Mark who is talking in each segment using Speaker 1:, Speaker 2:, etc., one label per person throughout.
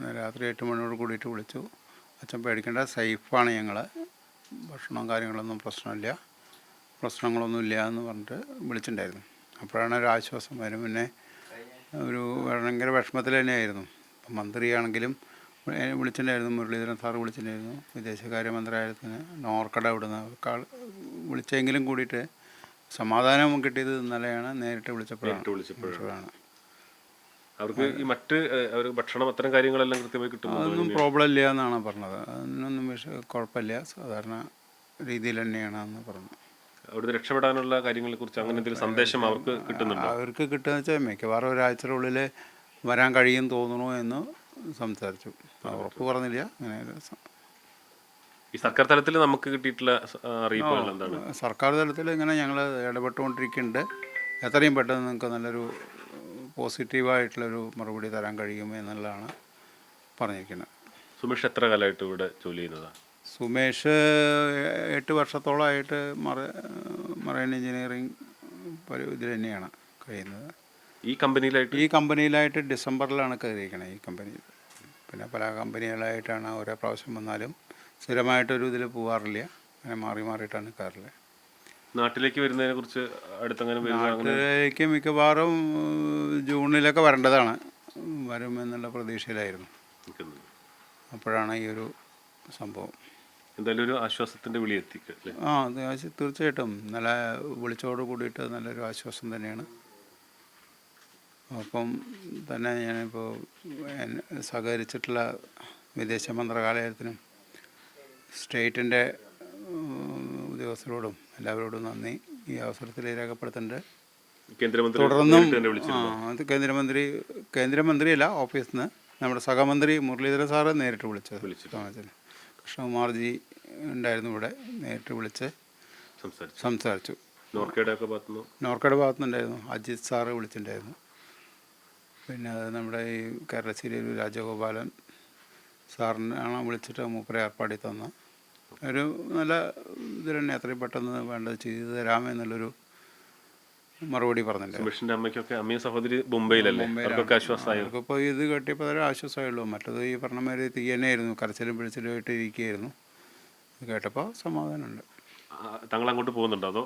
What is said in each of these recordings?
Speaker 1: രാത്രി എട്ട് മണിയോട് കൂടിയിട്ട് വിളിച്ചു. അച്ഛൻ പേടിക്കേണ്ട സേഫാണ് ഞങ്ങൾ ഭക്ഷണവും കാര്യങ്ങളൊന്നും പ്രശ്നമില്ല. പ്രശ്നങ്ങളൊന്നും ഇല്ല എന്ന് പറഞ്ഞിട്ട് വിളിച്ചിട്ടുണ്ടായിരുന്നു. അപ്പോഴാണ് ഒരു ആശ്വാസം വരും. പിന്നെ ഒരു ഭയങ്കര വിഷമത്തിൽ തന്നെയായിരുന്നു. ഇപ്പം മന്ത്രിയാണെങ്കിലും വിളിച്ചിട്ടുണ്ടായിരുന്നു. മുരളീധരൻ സാർ വിളിച്ചിട്ടുണ്ടായിരുന്നു. വിദേശകാര്യ മന്ത്രാലയത്തിന് നോർക്കട ഇവിടുന്ന് വിളിച്ചെങ്കിലും കൂടിയിട്ട് സമാധാനം കിട്ടിയത് ഇന്നലെയാണ്. നേരിട്ട് വിളിച്ചപ്പോഴാണ്.
Speaker 2: വിളിച്ചപ്പോഴാണ്. അവർക്ക് ഈ മറ്റ് അവർ ഭക്ഷണം അത്തരം കാര്യങ്ങളെല്ലാം കൃത്യമായി കിട്ടും
Speaker 1: അതൊന്നും പ്രോബ്ലം ഇല്ല എന്നാണ് പറഞ്ഞത്. അതിനൊന്നും കുഴപ്പമില്ല. സാധാരണ രീതിയിൽ തന്നെയാണ് എന്ന് പറഞ്ഞു.
Speaker 2: അവിടുന്ന് രക്ഷപ്പെടാനുള്ള കാര്യങ്ങളെ കുറിച്ച് അങ്ങനെ എന്തെങ്കിലും സന്ദേശം അവർക്ക് കിട്ടുന്നുണ്ട്?
Speaker 1: അവർക്ക് കിട്ടുക വെച്ചാൽ മിക്കവാറും ഒരാഴ്ചയുടെ വരാൻ കഴിയും തോന്നുന്നു എന്ന് സംസാരിച്ചു. ഉറപ്പ് പറഞ്ഞില്ല. അങ്ങനെ
Speaker 2: ഈ സർക്കാർ തലത്തിൽ നമുക്ക് കിട്ടിയിട്ടുള്ള അറിയിപ്പുകൾ എന്താണ്?
Speaker 1: സർക്കാർ തലത്തിൽ ഇങ്ങനെ ഞങ്ങൾ ഇടപെട്ടുകൊണ്ടിരിക്കുന്നുണ്ട്. എത്രയും പെട്ടെന്ന് നിങ്ങൾക്ക് നല്ലൊരു പോസിറ്റീവായിട്ടുള്ളൊരു മറുപടി തരാൻ കഴിയും എന്നുള്ളതാണ് പറഞ്ഞിരിക്കുന്നത്.
Speaker 2: സുമേഷ് എത്ര കാലമായിട്ട് ഇവിടെ ജോലി ചെയ്യുന്നതാണ്
Speaker 1: സുമേഷ് എട്ട് വർഷത്തോളമായിട്ട് മറ മറൈൻ എഞ്ചിനീയറിംഗ് ഇതിൽ തന്നെയാണ് കഴിയുന്നത്.
Speaker 2: ഈ കമ്പനിയിലായിട്ട്?
Speaker 1: ഈ കമ്പനിയിലായിട്ട് ഡിസംബറിലാണ് കയറിയിരിക്കണത് ഈ കമ്പനിയിൽ പിന്നെ പല കമ്പനികളായിട്ടാണ് ഓരോ പ്രാവശ്യം വന്നാലും സ്ഥിരമായിട്ടൊരു ഇതിൽ പോകാറില്ല അങ്ങനെ മാറി മാറിയിട്ടാണ് കയറുള്ളത്
Speaker 2: നാട്ടിലേക്ക് വരുന്നതിനെ കുറിച്ച് അടുത്തങ്ങനെ വരുന്ന അങ്ങനെ
Speaker 1: നാട്ടിലേക്ക് മിക്കവാറും ജൂണിലൊക്കെ വരേണ്ടതാണ്. വരുമെന്നുള്ള പ്രതീക്ഷയിലായിരുന്നു.
Speaker 2: നിൽക്കുന്നത്.
Speaker 1: അപ്പോഴാണ് ഈ ഒരു സംഭവം.
Speaker 2: എന്തായാലും ഒരു ആശ്വാസത്തിന്റെ വിളി എത്തിക്കുക അല്ലേ?
Speaker 1: ആ അത് തീർച്ചയായിട്ടും. നല്ല വിളിച്ചോട് കൂടിയിട്ട് നല്ലൊരു ആശ്വാസം തന്നെയാണ്. അപ്പം തന്നെ ഞാനിപ്പോൾ സഹകരിച്ചിട്ടുള്ള വിദേശ മന്ത്രാലയത്തിനും സ്റ്റേറ്റിന്റെ ഉദ്യോഗസ്ഥരോടും എല്ലാവരോടും നന്ദി. ഈ അവസരത്തിൽ രേഖപ്പെടുത്തേണ്ടത്.
Speaker 2: കേന്ദ്രമന്ത്രി
Speaker 1: തുടർന്നും ആ അത് കേന്ദ്രമന്ത്രി കേന്ദ്രമന്ത്രിയല്ല ഓഫീസിൽ നിന്ന് നമ്മുടെ സഹമന്ത്രി മുരളീധരൻ സാറ് നേരിട്ട് വിളിച്ചത്. കൃഷ്ണകുമാർജി ഉണ്ടായിരുന്നു ഇവിടെ നേരിട്ട് വിളിച്ച്
Speaker 2: സംസാരിച്ചു.
Speaker 1: സംസാരിച്ചു.
Speaker 2: നോർക്കയുടെ ഒക്കെ
Speaker 1: നോർക്കയുടെ ഭാഗത്തുനിന്നുണ്ടായിരുന്നു. അജിത് സാറ് വിളിച്ചിട്ടുണ്ടായിരുന്നു. പിന്നെ അത് നമ്മുടെ ഈ കേരളശ്ശേരി രാജഗോപാലൻ സാറിനാണ് വിളിച്ചിട്ട് മൂപ്പരെ ഏർപ്പാടി തന്ന ഒരു നല്ല ഇത് തന്നെ അത്രയും പെട്ടെന്ന് വേണ്ടത് ചെയ്തു തരാമെന്നുള്ളൊരു മറുപടി പറഞ്ഞല്ലേ?
Speaker 2: സുമേഷിന്റെ അമ്മയ്ക്കൊക്കെ അമ്മയും സഹോദരി മുംബൈയിലല്ലേ? അവർക്കൊക്കെ ആശ്വാസമായി?
Speaker 1: അവർക്കിപ്പോൾ ഇത് കേട്ടിപ്പോൾ ഒരു ആശ്വാസമായുള്ളൂ. മറ്റത് ഈ പറഞ്ഞ മാതിരി കരച്ചിലും പിടിച്ചിലും ആയിട്ട് ഇരിക്കുകയായിരുന്നു. കേട്ടപ്പോൾ സമാധാനമുണ്ട്.
Speaker 2: താങ്കൾ അങ്ങോട്ട് പോകുന്നുണ്ടോ അതോ?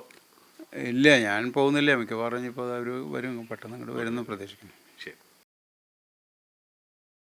Speaker 1: ഇല്ല ഞാൻ പോകുന്നില്ല. മിക്കവാറും ഇപ്പോൾ അവർ വരും. പെട്ടെന്ന് അങ്ങോട്ട് വരുന്നു പ്രതീക്ഷിക്കുന്നു.
Speaker 2: ശരി.